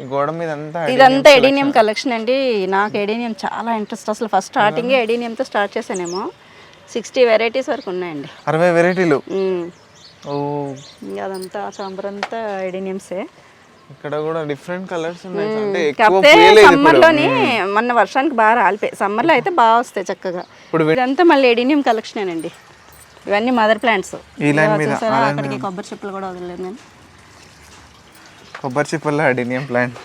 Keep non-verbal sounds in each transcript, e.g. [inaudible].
ఈ గోడ మీద అంతా ఇదంతా ఎడీనియం కలెక్షన్ అండి. నాకు ఎడీనియం చాలా ఇంట్రెస్ట్ అసలు ఫస్ట్ స్టార్టింగే ఎడీనియంతో స్టార్ట్ చేశానేమో. సిక్స్టీ వెరైటీస్ వరకు ఉన్నాయండి. అరవై వెరైటీలు. ఓ. అదంతా చాంబరంతా ఎడీనియమ్సే ఇక్కడ కూడా డిఫరెంట్ కలర్స్ ఉన్నాయి. కాకపోతే సమ్మర్లోని మొన్న వర్షానికి బాగా రాలిపోయి సమ్మర్లో అయితే బాగా వస్తాయి చక్కగా. ఇప్పుడు ఇదంతా మళ్ళీ ఎడీనియం కలెక్షనేనండి ఇవన్నీ మదర్ ప్లాంట్స్ అక్కడికి కొబ్బరి చెప్పులు కూడా వదలలేదు నేను. కొబ్బరి చిప్పల్లో అడినియం ప్లాంట్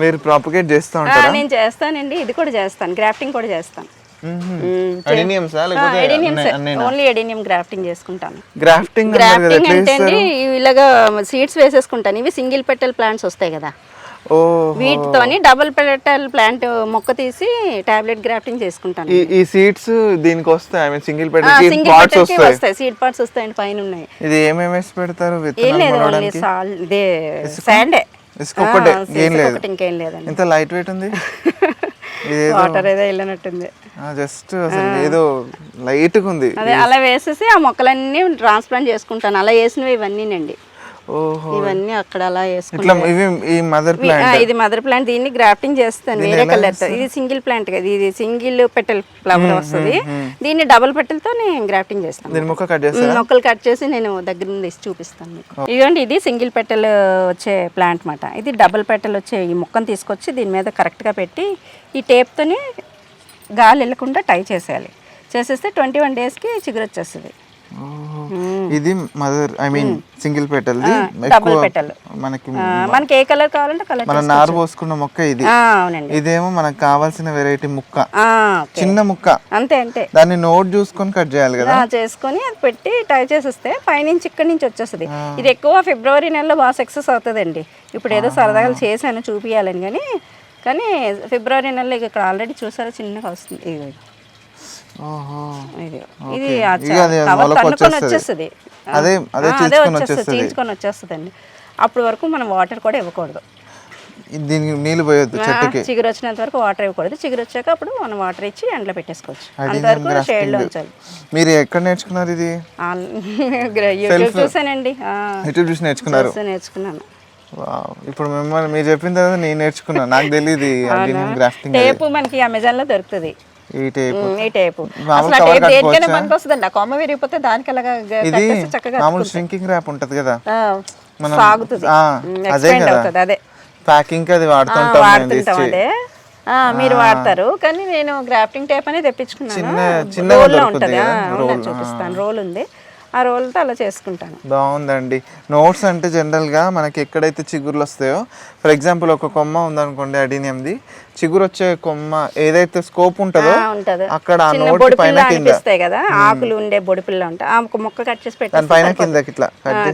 మీరు ప్రాపగేట్ చేస్తూ ఉంటారా? నేను చేస్తానండి. ఇది కూడా చేస్తాను. గ్రాఫ్టింగ్ కూడా చేస్తాను. ఓన్లీ ఎడీనియం గ్రాఫ్టింగ్ చేసుకుంటాను. గ్రాఫ్టింగ్ గ్రాఫ్టింగ్ అంటే అండి ఇవి ఇలాగా సీడ్స్ వేసేసుకుంటాను. ఇవి సింగిల్ పెటల్ ప్లాంట్స్ వస్తాయి కదా. వీటితోని డబుల్ పెటల్ ప్లాంట్ మొక్క తీసి టాబ్లెట్ గ్రాఫ్టింగ్ చేసుకుంటాను. ఈ సీడ్స్ దీనికి వస్తాయి? ఐ మీన్ సింగిల్ పెట్టి సింగిల్ పార్ట్స్ పెటల్ వస్తాయి. సీడ్ పార్ట్స్ వస్తాయండి పైన ఉన్నాయి ఇది పెడతారు? విత్తనాలు లేదు ఓన్లీ మొలవడానికి సాల్ ఇదే శాండే ఇసుక ఒక్కటే ఏం లేదు. ఒకటి ఇంకేం లేదండి. ఎంత లైట్ వెయిట్ ఉంది? [laughs] వాటర్ ఏదో వెళ్ళినట్టుంది. జస్ట్ అసలు ఏదో లైట్గా ఉంది. అదే అలా వేసేసి ఆ మొక్కలన్నీ ట్రాన్స్ప్లాంట్ చేసుకుంటాను. అలా వేసినవి ఇవన్నీనండి. ఓహో ఇవన్నీ అక్కడ అలా ప్లాంట్ ఇది మదర్ ప్లాంట్ దీన్ని గ్రాఫ్టింగ్ చేస్తాను వేరే కలర్తో. ఇది సింగిల్ ప్లాంట్ కదా. ఇది సింగిల్ పెటల్ ఫ్లవర్ వస్తుంది. దీన్ని డబుల్ పెటల్తో నేను గ్రాఫ్టింగ్ చేస్తాను మొక్కలు కట్ చేసి నేను దగ్గర నుండి చూపిస్తాను మీకు. ఇదిగోండి ఇది సింగిల్ పెటల్ వచ్చే ప్లాంట్ మాట. ఇది డబుల్ పెటల్ వచ్చే ఈ మొక్కను తీసుకొచ్చి దీని మీద కరెక్ట్గా పెట్టి ఈ టేప్తోని గాలి వెళ్ళకుండా టై చేసేయాలి. చేసేస్తే ట్వంటీ వన్ డేస్కి చిగురు వచ్చేస్తుంది. ఇది mother I mean single double ఎక్కువ పెటల్ మనకి మనకి ఏ కలర్ కావాలంటే కలర్ మన నారు పోసుకున్న మొక్క ఇది. ఇదేమో మనకు కావాల్సిన వెరైటీ ముక్క. చిన్న ముక్క. అంతే అంతే. దాన్ని నోట్ చూసుకొని కట్ చేయాలి కదా? చేసుకొని అది పెట్టి టై చేసేస్తే పైనుంచి ఇక్కడి నుంచి వచ్చేస్తుంది. ఇది ఎక్కువ ఫిబ్రవరి నెలలో బాగా సక్సెస్ అవుతుందండి. ఇప్పుడు ఏదో సరదాగా చేశాను చూపించాలని కానీ కానీ ఫిబ్రవరి నెలలో ఇక ఇక్కడ ఆల్రెడీ చూసారా చిన్నగా వస్తుంది. ఇది. ఇది వచ్చేస్తది. అదే అదే వచ్చేస్తుంది. చీల్చుకొని వచ్చేస్తుందండి. అప్పటి వరకు మనం వాటర్ కూడా ఇవ్వకూడదు. దీనికి నీళ్ళు పోయొద్దు చెట్టుకి. చిగురు వచ్చినంత వరకు వాటర్ ఇవ్వకూడదు. చిగురు వచ్చాక అప్పుడు మనం వాటర్ ఇచ్చి ఎండలో పెట్టేసుకోవచ్చు. అంతవరకు షేడ్లో ఉంచాలి. మీరు ఎక్కడ నేర్చుకున్నారు ఇది? యూట్యూబ్ చూసానండి ఎటు చూసి నేర్చుకున్నారు. నేర్చుకున్నాను. వావ్. ఇప్పుడు మిమ్మల్ని మీరు చెప్పిన తర్వాత నేను నేర్చుకున్నాను. నాకు తెలియదు గ్రాఫ్టింగ్ టేపు మనకి అమెజాన్లో దొరుకుతుంది. ఈ టేప్. ఉమ్, ఈ టేపు. మామూలు అసలు ఆ cover టేప్ దేనికైనా కట్టుకోవచ్చా? పనికి వస్తుందండి ఆ కొమ్మ విరిగిపోతే దానికి అలాగా ఇది కట్టేస్తే చక్కగా మామూలు షింకింగ్ ర్యాప్ ఉంటది కదా? ఆ, మనం సాగుతుంది. ఆ, ఉమ్, అదే కదా. అవుతుంది అదే. ప్యాకింగ్ అది ఆ, వాడుతుంటాం మేము వాడుతుంటాం తీసి అదే. ఆ, మీరు వాడతారు. కానీ నేను గ్రాఫ్టింగ్ టేప్ అనేది తెప్పించుకున్నాను. చిన్న- చిన్నగా రోల్లో దొరుకుతుంది ఉంటుంది. కదా, చూపిస్తాను. రోల్ ఉంది. ఆ రోల్తో అలా చేసుకుంటాను. బాగుందండి. నోట్స్ అంటే జనరల్గా మనకి ఎక్కడైతే చిగుర్లు వస్తాయో ఫర్ ఎగ్జాంపుల్ ఒక కొమ్మ ఉందనుకోండి అడినియంది. చిగురు వచ్చే కొమ్మ ఏదైతే స్కోప్ ఉంటుందో అక్కడ నోట్ పైన అనిపిస్తాయి కదా ఆకులు ఉండే బొడిపిల్ల ఉంటాయి ఆ మొక్క కట్ చేసి దాని పెట్టి పైన కిందకి ఇట్లా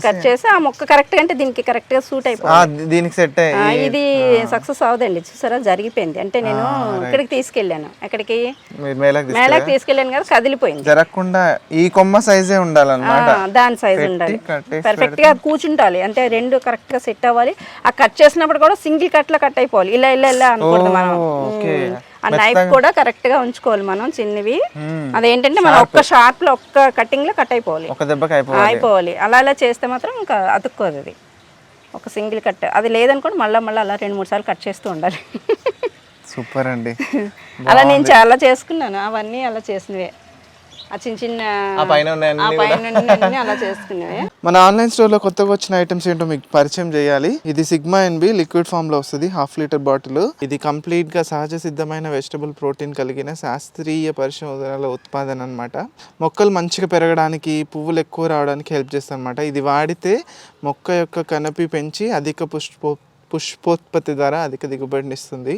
కట్ చేసి. ఆ మొక్క కరెక్ట్ అంటే దీనికి కరెక్ట్గా సూట్ అయిపోయింది దీనికి సెట్ ఇది సక్సెస్ అవదండి చూసారా? జరిగిపోయింది. అంటే నేను ఇక్కడికి తీసుకెళ్ళాను. ఎక్కడికి? మేళకి తీసుకెళ్ళాను కదా కదిలిపోయింది. జరగకుండా ఈ కొమ్మ సైజే ఉండాలన్నమాట. దాని సైజ్ ఉండాలి. పర్ఫెక్ట్గా కూర్చుంటాలి. అంటే రెండు కరెక్ట్గా సెట్ అవ్వాలి. ఆ కట్ చేసినప్పుడు కూడా సింగిల్ కట్లో కట్ అయిపోవాలి. ఇలా ఇలా ఇలా అనుకోండి మనం. ఆ నైఫ్ కూడా కరెక్ట్గా ఉంచుకోవాలి మనం చిన్నవి. అదేంటంటే మనం ఒక్క షార్ప్లో ఒక్క కటింగ్లో కట్ అయిపోవాలి. ఒక దెబ్బకి అయిపోవాలి. అయిపోవాలి. అలా అలా చేస్తే మాత్రం ఇంకా అతుక్కోదు అది. ఒక సింగిల్ కట్ అది లేదనుకోండి మళ్ళీ మళ్ళీ అలా రెండు మూడు సార్లు కట్ చేస్తూ ఉండాలి. సూపర్ అండి. [laughs] అలా నేను చాలా చేసుకున్నాను. అవన్నీ అలా చేసినవే. ఆ చిన్న చిన్న ఆ పైన ఉన్నాయన్నీ ఆ పైన అలా చేసుకునేవే. మన ఆన్లైన్ స్టోర్లో కొత్తగా వచ్చిన ఐటమ్స్ ఏంటో మీకు పరిచయం చేయాలి. ఇది సిగ్మా ఎన్బి లిక్విడ్ ఫామ్లో వస్తుంది హాఫ్ లీటర్ బాటిల్. ఇది కంప్లీట్గా సహజ సిద్ధమైన వెజిటబుల్ ప్రోటీన్ కలిగిన శాస్త్రీయ పరిశోధనల ఉత్పాదన అన్నమాట. మొక్కలు మంచిగా పెరగడానికి పువ్వులు ఎక్కువ రావడానికి హెల్ప్ చేస్తుంది అనమాట ఇది వాడితే మొక్క యొక్క కనపి పెంచి అధిక పుష్పో పుష్పోత్పత్తి ద్వారా అధిక దిగుబడిని ఇస్తుంది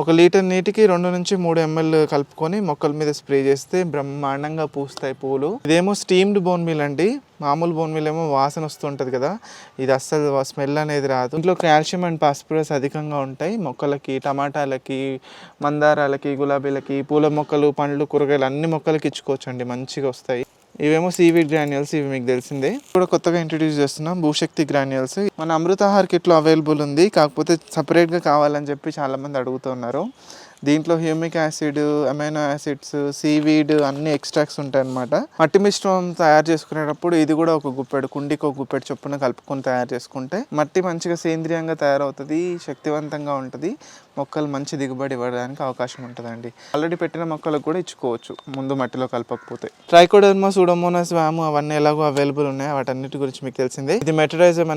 ఒక లీటర్ నీటికి రెండు నుంచి మూడు ఎంఎల్ కలుపుకొని మొక్కల మీద స్ప్రే చేస్తే బ్రహ్మాండంగా పూస్తాయి పూలు. ఇదేమో స్టీమ్డ్ బోన్ మీల్ అండి. మామూలు బోన్ మీల్ ఏమో వాసన వస్తుంటుంది కదా. ఇది అస్సలు స్మెల్ అనేది రాదు. ఇంట్లో కాల్షియం అండ్ పాస్పరస్ అధికంగా ఉంటాయి. మొక్కలకి టమాటాలకి మందారాలకి గులాబీలకి పూల మొక్కలు పండ్లు కూరగాయలు అన్ని మొక్కలకి ఇచ్చుకోవచ్చండి. మంచిగా వస్తాయి. ఇవేమో సీవీడ్ గ్రాన్యూల్స్ ఇవి మీకు తెలిసిందే. కూడా కొత్తగా ఇంట్రడ్యూస్ చేస్తున్నాం భూశక్తి గ్రాన్యూల్స్. మన అమృతాహార్ కిట్లో అవైలబుల్ ఉంది. కాకపోతే సపరేట్గా కావాలని చెప్పి చాలా మంది అడుగుతున్నారు. దీంట్లో humic acid amino acids seaweed అన్ని ఎక్స్ట్రాక్ట్స్ ఉంటాయి అన్నమాట మట్టి మిశ్రమం తయారు చేసుకునేటప్పుడు ఇది కూడా ఒక గుప్పెడు కుండికి ఒక గుప్పెడు చొప్పున కలుపుకొని తయారు చేసుకుంటే మట్టి మంచిగా సేంద్రియంగా తయారవుతుంది శక్తివంతంగా ఉంటుంది మొక్కలు మంచి దిగుబడి ఇవ్వడానికి అవకాశం ఉంటుందండి. ఆల్రెడీ పెట్టిన మొక్కలకు కూడా ఇచ్చుకోవచ్చు ముందు మట్టిలో కలపకపోతే. ట్రైకోడర్మా సూడోమోనస్ వ్యాము అవన్నీ ఎలాగో అవైలబుల్ ఉన్నాయి వాటన్నిటి గురించి మీకు తెలిసిందే. ఇది మెటరైజర్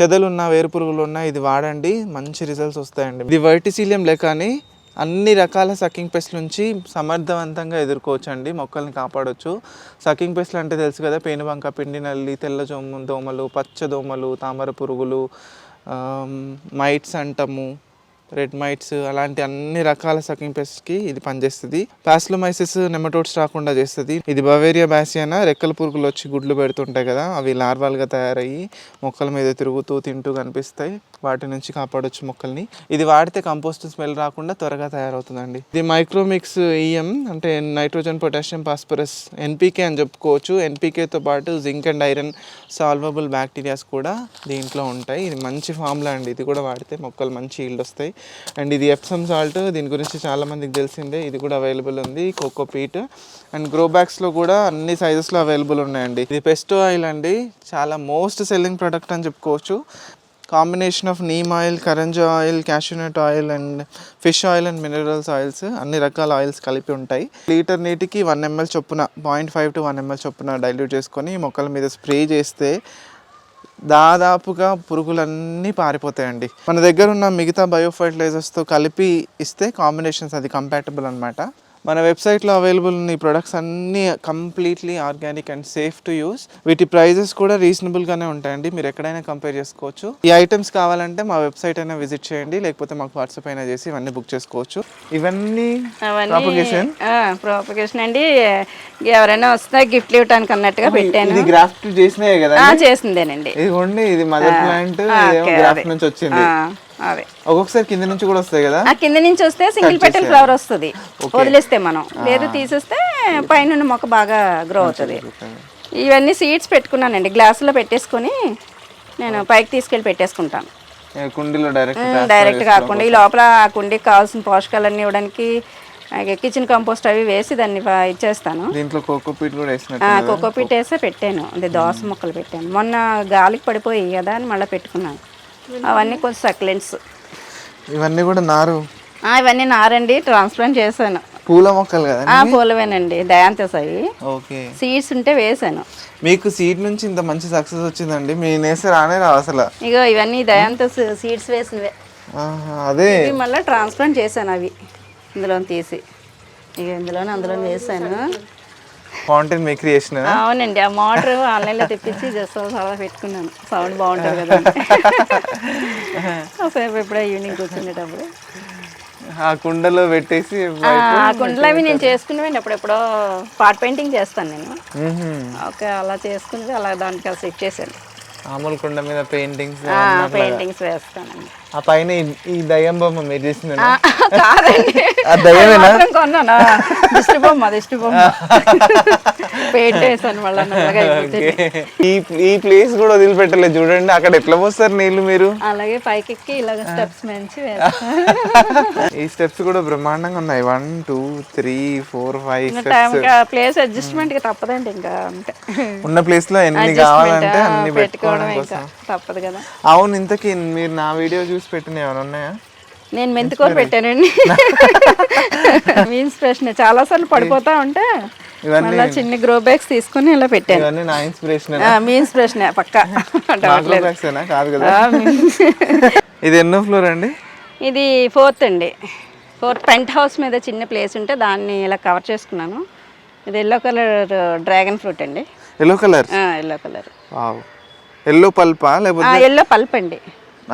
చెదలు ఉన్న వేరు పురుగులు ఉన్న ఇది వాడండి మంచి రిజల్ట్స్ వస్తాయండి. ఇది వర్టిసీలియం లెక్కని అన్ని రకాల సకింగ్ పెస్ట్ నుంచి సమర్థవంతంగా ఎదుర్కోవచ్చండి మొక్కల్ని కాపాడొచ్చు. సకింగ్ పెస్ట్లు అంటే తెలుసు కదా పేనుబంక పిండి నల్లి తెల్ల జోము దోమలు పచ్చ దోమలు తామర పురుగులు మైట్స్ అంటము రెడ్ మైట్స్ అలాంటి అన్ని రకాల సకింగ్ పెస్ట్కి ఇది పనిచేస్తుంది. ప్యాస్లోమైసిస్ నెమటోడ్స్ రాకుండా చేస్తుంది. ఇది బవేరియా బ్యాసియానా రెక్కల పురుగులు వచ్చి గుడ్లు పెడుతుంటాయి కదా అవి లార్వాల్గా తయారయ్యి మొక్కల మీద తిరుగుతూ తింటూ కనిపిస్తాయి. వాటి నుంచి కాపాడొచ్చు మొక్కల్ని. ఇది వాడితే కంపోస్ట్ స్మెల్ రాకుండా త్వరగా తయారవుతుందండి. ఇది మైక్రోమిక్స్ ఈఎం అంటే నైట్రోజన్ పొటాషియం ఫాస్ఫరస్ ఎన్పీకే అని చెప్పుకోవచ్చు. ఎన్పీకేతో పాటు zinc and iron soluble bacterias కూడా దీంట్లో ఉంటాయి. ఇది మంచి ఫామ్లా అండి. ఇది కూడా వాడితే మొక్కలు మంచి ఈల్డ్ వస్తాయి. అండ్ ఇది ఎప్సమ్ సాల్ట్ దీని గురించి చాలామందికి తెలిసిందే. ఇది కూడా అవైలబుల్ ఉంది కోకో పీట్ అండ్ గ్రో బ్యాగ్స్లో కూడా అన్ని సైజెస్లో అవైలబుల్ ఉన్నాయండి. ఇది పెస్టో ఆయిల్ అండి. చాలా మోస్ట్ సెల్లింగ్ ప్రొడక్ట్ అని చెప్పుకోవచ్చు. Combination of neem oil karanja oil cashewnut oil and fish oil and minerals oils అన్ని రకాల ఆయిల్స్ కలిపి ఉంటాయి. లీటర్ నీటికి వన్ ఎంఎల్ చొప్పున point five two one ML చొప్పున డైల్యూట్ చేసుకొని మొక్కల మీద స్ప్రే చేస్తే దాదాపుగా పురుగులన్నీ పారిపోతాయండి. మన దగ్గర ఉన్న మిగతా బయో ఫర్టిలైజర్స్తో కలిపి ఇస్తే కాంబినేషన్స్ అది కంపాటబుల్ అనమాట మన వెబ్సైట్లో అవైలబుల్ ఉన్న ఈ ప్రొడక్ట్స్ అన్నీ completely organic and safe to use. వీటి ప్రైజెస్ కూడా రీజనబుల్గానే ఉంటాయండి. మీరు ఎక్కడైనా కంపేర్ చేసుకోవచ్చు. ఈ ఐటమ్స్ కావాలంటే మా వెబ్సైట్ అయినా విజిట్ చేయండి. లేకపోతే మాకు వాట్సాప్ అయినా చేసి ఇవన్నీ బుక్ చేసుకోవచ్చు. ఇవన్నీ ప్రాపగేషన్ ప్రాపగేషన్ అండి. ఎవరైనా వస్తే గిఫ్ట్లు ఇవ్వడానికి అన్నట్టుగా పెట్టాను. ఇది గ్రాఫ్ట్ చేసినాయే కదా చేసిందేనండి. ఇదిగోండి ఇది మదర్ ప్లాంట్ గ్రాఫ్ట్. నుంచి వచ్చింది. అదే ఒక్కొక్కసారి కింద నుంచి కూడా వస్తాయి కదా? ఆ కింద నుంచి వస్తే సింగిల్ పెటల్ ఫ్లవర్ వస్తుంది. వదిలేస్తే మనం. లేదు తీసేస్తే పైన మొక్క బాగా గ్రో అవుతుంది. ఇవన్నీ సీడ్స్ పెట్టుకున్నానండి. గ్లాసులో పెట్టేసుకొని నేను పైకి తీసుకెళ్ళి పెట్టేసుకుంటాను. కుండీలో డైరెక్ట్ డైరెక్ట్ కాకుండా ఈ లోపల ఆ కుండీకి కావాల్సిన పోషకాలన్నీ ఇవ్వడానికి కిచెన్ కంపోస్ట్ అవి వేసి దాన్ని ఇచ్చేస్తాను. దీంట్లో కోకో పీట్ కూడా వేసినట్టు కోకోపీట్ వేసే పెట్టాను. అదే దోస మొక్కలు పెట్టాను. మొన్న గాలికి పడిపోయి కదా అని మళ్ళీ పెట్టుకున్నాను. అవన్నీ కొంచెం సక్లెంట్స్ ఇవన్నీ కూడా నారు? ఇవన్నీ నారండి ట్రాన్స్ప్లాంట్ చేశాను. పూల మొక్కలు కదా ఆ పూలవేనండి దయాంతస్ అవి. ఓకే. సీడ్స్ ఉంటే వేసాను మీకు సీడ్ నుంచి ఇంత మంచి సక్సెస్ వచ్చిందండి. మీ నేసే రానే రావు అసలు. ఇగో ఇవన్నీ దయాంతస్ సీడ్స్ వేసినవే. అదే. మళ్ళీ ట్రాన్స్ప్లాంట్ చేశాను అవి. ఇందులో తీసి. ఇక ఇందులోనే అందులో వేసాను ఫౌంటైన్ మీ క్రియేషన్ అవునండి. ఆ మోటార్ ఆన్లైన్లో తెప్పించి జస్ట్ అలా పెట్టుకున్నాను. సౌండ్ బాగుంటుంది కదా [laughs] ఒకసేపు ఎప్పుడో ఈవినింగ్ కూర్చునేటప్పుడు. ఆ కుండలో పెట్టేసి ఆ, కుండలు అవి నేను చేసుకునేవండి అప్పుడెప్పుడో పాట్ పెయింటింగ్ చేస్తాను నేను. ఓకే అలా చేసుకుని అలా దానికి సెట్ చేశాను. మామూలు కుండ మీద పెయింటింగ్స్ పెయింటింగ్స్ వేస్తానండి ఆ పైన ఈ- దయ్యం బొమ్మ మీరు చేసింది ఆ, కాదండి. ఆ దయ్యమేనా? అది మాత్రం కొన్నానా? దిష్టి బొమ్మ దిష్టి బొమ్మ. పెయింట్ వేసాను మళ్ళీ నల్లగా అయిపోతుంది ఈ ఈ ప్లేస్ కూడా వదిలిపెట్టలేదు చూడండి. అక్కడ ఎట్లా పోస్తారు నీళ్ళు మీరు? అలాగే పైకెక్కి ఇలాగ స్టెప్స్ మంచి ఈ స్టెప్స్ కూడా బ్రహ్మాండంగా ఉన్నాయి. One two three four five place అడ్జస్ట్మెంట్కి తప్పదండి ఇంకా అంతే. ఉన్న ప్లేస్లో ఎన్ని కావాలంటే అన్ని పెట్టుకోవడం తప్పదు కదా. అవును ఇంతకీ మీరు నా వీడియో చూసి పెట్టిన ఏమైనా ఉన్నాయా? నేను మెంతికూర పెట్టానండి. మీ ఇన్స్పిరేషన్ చాలా సార్లు పడిపోతా ఉంటే ఇవన్నీ మళ్ళీ చిన్న గ్రో బ్యాగ్స్ తీసుకుని ఇలా పెట్టాను. ఇవన్నీ నా ఇన్స్పిరేషన్ మీ ఇన్స్పిరేషన్ పక్క. కాదు కదా. [laughs] ఇది ఎన్నో ఫ్లోర్ అండి? ఇది ఫోర్త్ అండి. ఫోర్త్ పెంట్ హౌస్ మీద చిన్న ప్లేస్ ఉంటే దాన్ని ఇలా కవర్ చేసుకున్నాను. ఇది ఎల్లో కలర్ డ్రాగన్ ఫ్రూట్ అండి. Yellow colour yellow colour yellow పల్పా లేకపోతే ఎల్లో పల్ప్ అండి.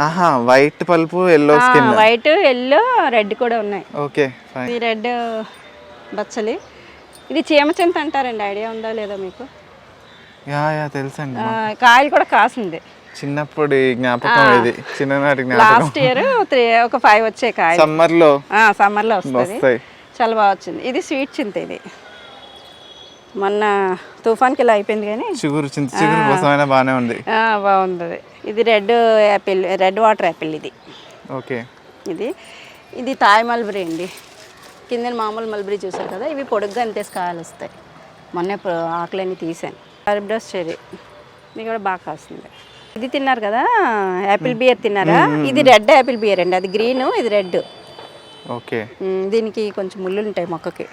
ఆహా white pulp yellow skin white yellow red కూడా ఉన్నాయి. ఓకే ఫైన్ ఇది రెడ్ బచ్చలి. ఇది చీమచింత అంటారండి ఐడియా ఉందా లేదా మీకు? యా యా తెలుసండి కాయలు కూడా కాసింది. చిన్నప్పుడు జ్ఞాపకం ఇది చిన్ననాటి జ్ఞాపకం. లాస్ట్ ఇయర్ త్రీ ఒక ఫైవ్ వచ్చాయి కాయలు. సమ్మర్లో సమ్మర్లో వస్తుంది. వస్తాయి. చాలా బాగా వచ్చింది. ఇది స్వీట్ చింత ఇది. మొన్న తుఫాన్కి ఇలా అయిపోయింది కానీ. చిగురు చింత చిగురు కోసమైనా బాగానే ఉంది. ఆ, బాగుంది. ఇది red apple red water apple ఇది. ఓకే. ఇది. ఇది తాయ్ మల్బరీ అండి. కింద మామూలు మల్బరీ చూసారు కదా ఇవి పొడుగ్గా అంతేసి కాయలు వస్తాయి. మొన్నే ఆకులన్నీ తీసాను. అరబ్డస్ చెర్రీ. ఇది కూడా బాగా కాస్తుంది ఇది తిన్నారు కదా యాపిల్ బియర్ తిన్నారా? ఇది రెడ్ యాపిల్ బియర్ అండి అది గ్రీన్ ఇది రెడ్. ఓకే. దీనికి కొంచెం ముళ్ళులు ఉంటాయి మొక్కకి.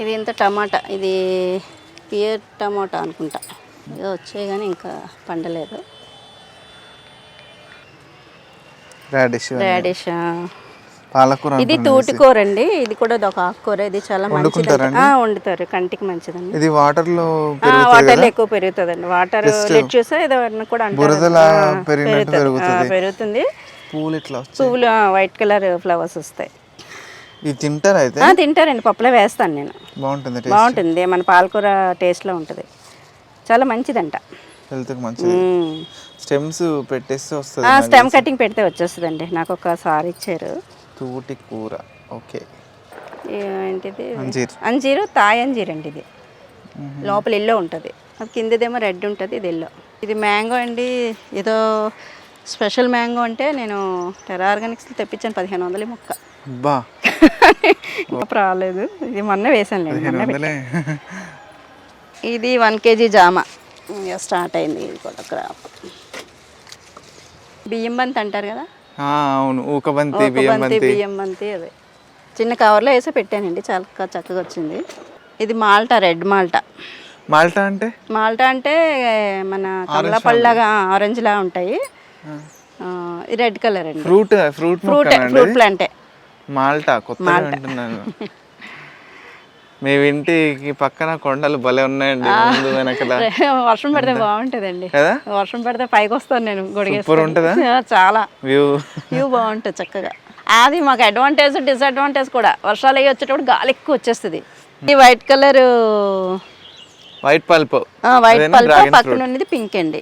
ఇది ఇంత టమాటా ఇది పియర్ టమాటా అనుకుంటా. వచ్చాయి కానీ ఇంకా పండలేదు. రాడిష్ రాడిష్ పాలకూర ఇది తూటికూర అండి. ఇది కూడా ఒక ఆకుకూర. ఇది చాలా మంచిది? వండుతారు. కంటికి మంచిదండి. ఇది వాటర్లో వాటర్ ఎక్కువ పెరుగుతుందండి. వాటర్ ఏదో అన్న కూడా పెరుగుతుంది. పూలు ఇట్లా పువ్వులు వైట్ కలర్ ఫ్లవర్స్ వస్తాయి. ఇది తింటారు అయితే? తింటారండి. పప్పులో వేస్తాను నేను. బాగుంటుంది బాగుంటుంది. మన పాలకూర టేస్ట్లో ఉంటుంది. చాలా మంచిదంట. హెల్త్కి మంచిది. స్టెమ్స్ పెట్టేస్తే వస్తుంది స్టెమ్ కటింగ్ పెడితే వచ్చేస్తుందండి. నాకు ఒకసారి ఇచ్చారు. తూటి కూర. ఓకే. ఏంటిది అంజీర్. అంజీరు తాయ్ అంజీర్ అండి ఇది. లోపల ఎల్లో ఉంటుంది. అది కిందదేమో రెడ్ ఉంటుంది ఇది ఎల్లో. ఇది మ్యాంగో అండి. ఏదో స్పెషల్ మ్యాంగో అంటే నేను టెరా ఆర్గానిక్స్ తెప్పించాను పదిహేను వందల మొక్క. బా [laughs] రాలేదు. ఇది మొన్న వేసాను ఇది వన్ కేజీ జామ. ఇక స్టార్ట్ అయింది ఇది కూడా క్రాప్ బియ్యం బంతి అంటారు కదా? అవును ఊకబంతి ఒక బియ్యం బంతి బియ్యం బంతి అదే. చిన్న కవర్లో వేసి పెట్టానండి చాలా చక్కగా వచ్చింది. ఇది మాల్టా రెడ్ మాల్టా. మాల్టా అంటే? మాల్టా అంటే మన కమలా పళ్ళగా ఆరెంజ్ లా ఉంటాయి. రెడ్ కలర్ అండి. ఫ్రూట్ ఫ్రూట్ ఫ్రూట్ ఫ్రూట్ ప్లాంటే. మాల్టా అంటున్నాను [laughs] మీ ఇంటికి పక్కన కొండలు భలే ఉన్నాయండి ముందు వెనకల. [laughs] వర్షం పడితే బాగుంటుందండి. కదా? వర్షం పడితే పైకి వస్తాను నేను ఉంటుందా? [laughs] ఆ, చాలా. వ్యూ. వ్యూ బాగుంటుంది చక్కగా. అది మాకు అడ్వాంటేజ్ డిసడ్వాంటేజ్ కూడా. వర్షాలు అయ్యి వచ్చేటప్పుడు గాలి ఎక్కువ వచ్చేస్తుంది. ఈ white colour white pulp. White pulp పక్కన ఉన్నది పింక్ అండి.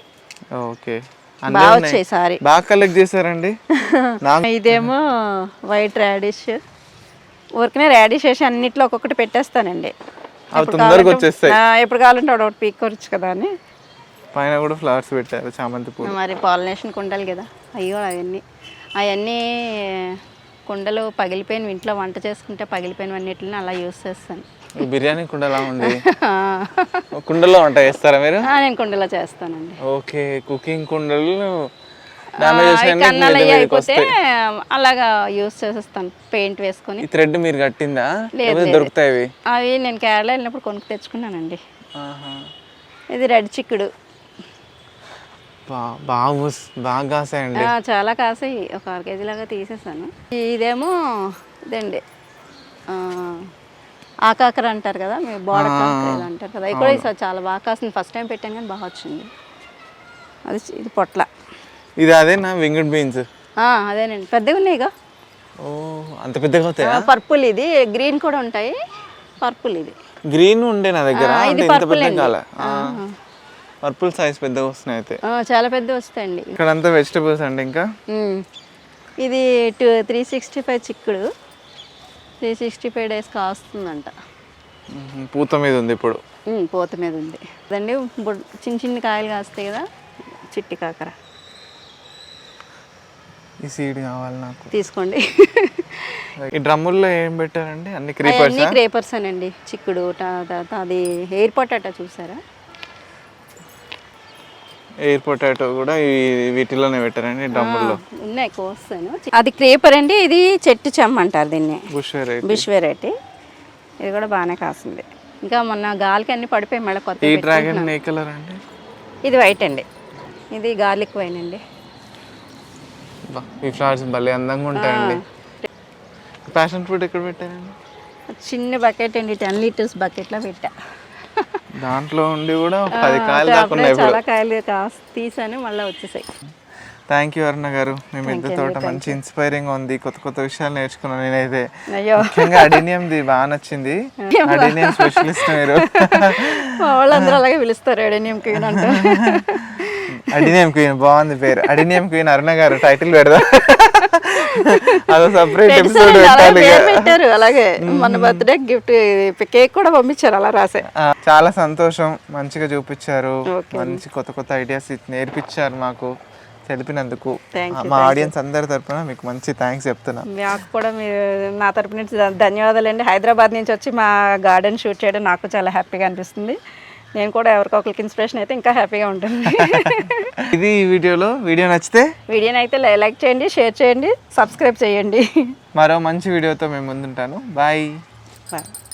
ఓకే. బాగా వచ్చాయి సారీ. బాగా కలెక్ట్ చేశారండి? [laughs] ఇదేమో వైట్ రాడిష్. ఊరికనే రాడిష్ వేసి అన్నిట్లో ఒక్కొక్కటి పెట్టేస్తానండి. ఎప్పుడు తొందరగా కావాలంటే- వచ్చేస్తాయి. ఆ, ఎప్పుడు కావాలంటే ఒకటి పీక్కొచ్చు కదా అని. పైన కూడా ఫ్లవర్స్ పెట్టారు చామంతి పూలు. మరి పాలినేషన్ కుండలు కదా. అయ్యో అవన్నీ. అవన్నీ కుండలు పగిలిపోయిన ఇంట్లో వంట చేసుకుంటే పగిలిపోయిన అన్నిటిని అలా యూస్ చేస్తాను. బిర్యానీ కుండలా ఉంది? [laughs] కుండలో వంట చేస్తారా మీరు? నేను కుండలో చేస్తానండి. ఓకే కుకింగ్ కుండలు కన్నాలు అయిపోతే అలాగా యూస్ చేసేస్తాను పెయింట్ వేసుకొని. థ్రెడ్ మీరు కట్టిందా. దొరుకుతాయి అవి నేను కేరళ వెళ్ళినప్పుడు కొనుక్కు తెచ్చుకున్నానండి. ఇది రెడ్ చిక్కుడు. బాగా బాగా కాసాయండి. చాలా కాసాయి. ఒక అర కేజీ లాగా తీసేసాను. ఇదేమో ఇదండి. ఆకాకర అంటారు కదా మీరు బోడ కాకర అంటారు కదా. ఇది కూడా ఈసారి చాలా బాగా కాసింది. ఫస్ట్ టైం పెట్టాను కానీ బాగా వచ్చింది. అది ఇది పొట్ల. ఇది అదేనా? వింగడ్ బీన్స్ అదేనండి. పెద్దగా ఉన్నాయిగా ఓ అంత పెద్దగా అవుతాయా? పర్పుల్ ఇది. గ్రీన్ కూడా ఉంటాయి. పర్పుల్ ఇది. గ్రీన్ ఉండే నా దగ్గర. ఇంత పెద్ద. కాల? పర్పుల్ సైజ్ పెద్దగా వస్తున్నాయి అయితే. చాలా పెద్ద వస్తాయండి. ఇక్కడ అంతా వెజిటబుల్స్ అండి ఇంకా. ఇది టూ త్రీ సిక్స్టీ ఫైవ్ చిక్కుడు. త్రీ సిక్స్టీ ఫైవ్ డేస్ కాస్తుందంట. పూత మీద ఉంది ఇప్పుడు. పూత మీద ఉంది. అదండి చిన్న చిన్న కాయలు కాస్తాయి కదా చిట్టి కాకర. ఈ సీడ్ కావాలి నాకు. తీసుకోండి. ఈ డ్రమ్ముల్లో ఏం పెట్టారండి? అన్ని క్రీపర్స్ అవన్నీ క్రేపర్స్ అనండి. చిక్కుడు తర్వాత అది ఎయిర్ పొటాటో చూసారా? ఎయిర్ పొటాటో కూడా ఈ వీటిలోనే పెట్టారండి డ్రమ్ముల్లో. ఉన్నాయి కోస్తాను అది క్రేపర్ అండి ఇది చెట్టు చెమ్మ అంటారు దీన్ని. బుష్ వెరైటీ బిష్ వెరైటీ ఇది కూడా బాగానే కాస్తుంది ఇంకా మొన్న గాలికి అన్ని పడిపోయి మళ్ళీ కొత్త ఈ డ్రాగన్ ఏ కలర్ అండి? ఇది వైట్ అండి. ఇది గార్లిక్ వైన్ అండి. ఈ ఫ్లవర్స్ భలే అందంగా ఉంటాయండి. ప్యాషన్ ఫ్రూట్ ఎక్కడ పెట్టారండి? చిన్న బకెట్ అండి టెన్ లీటర్స్ బకెట్లో పెట్టా. దాంట్లో ఉండి కూడా పది కాయలు దాకా చాలా కాయలు తీసాను మళ్ళీ వచ్చేసాయి. థ్యాంక్ యూ అరుణ గారు. మీ మిద్దె తోట మంచి ఇన్స్పైరింగ్ ఉంది. కొత్త కొత్త విషయాలు నేర్చుకున్నాను నేనైతే. ముఖ్యంగా అడినియంది బాగా నచ్చింది. అడినియం స్పెషలిస్ట్ మీరు. వాళ్ళందరూ అలాగే పిలుస్తారు ఎడనియం క్వీన్ అంటూ అడినియం క్వీన్ బాగుంది పేరు. అడినియం క్వీన్ అరుణ గారు టైటిల్ పెడదా. అదో సపరేట్ ఎపిసోడ్ పెట్టారు. అలాగే మన బర్త్డే గిఫ్ట్ కేక్ కూడా పంపించారు అలా రాసే. చాలా సంతోషం. మంచిగా చూపించారు. మంచి కొత్త కొత్త ఐడియాస్ నేర్పించారు మాకు తెలిపినందుకు. మా ఆడియన్స్ అందరి తరపున మీకు మంచి థ్యాంక్స్ చెప్తున్నా. మాకు కూడా మీరు నా తరపు నుంచి ధ- ధన్యవాదాలండి. హైదరాబాద్ నుంచి వచ్చి మా గార్డెన్ షూట్ చేయడం నాకు చాలా హ్యాపీగా అనిపిస్తుంది. నేను కూడా ఎవరికొకరికి ఇన్స్పిరేషన్ అయితే ఇంకా హ్యాపీగా ఉంటుంది. [laughs] ఇది ఈ వీడియోలో. వీడియో నచ్చితే వీడియోని అయితే లైక్ చేయండి షేర్ చేయండి సబ్స్క్రైబ్ చేయండి. మరో మంచి వీడియోతో మేము ముందుంటాను. బాయ్. బాయ్.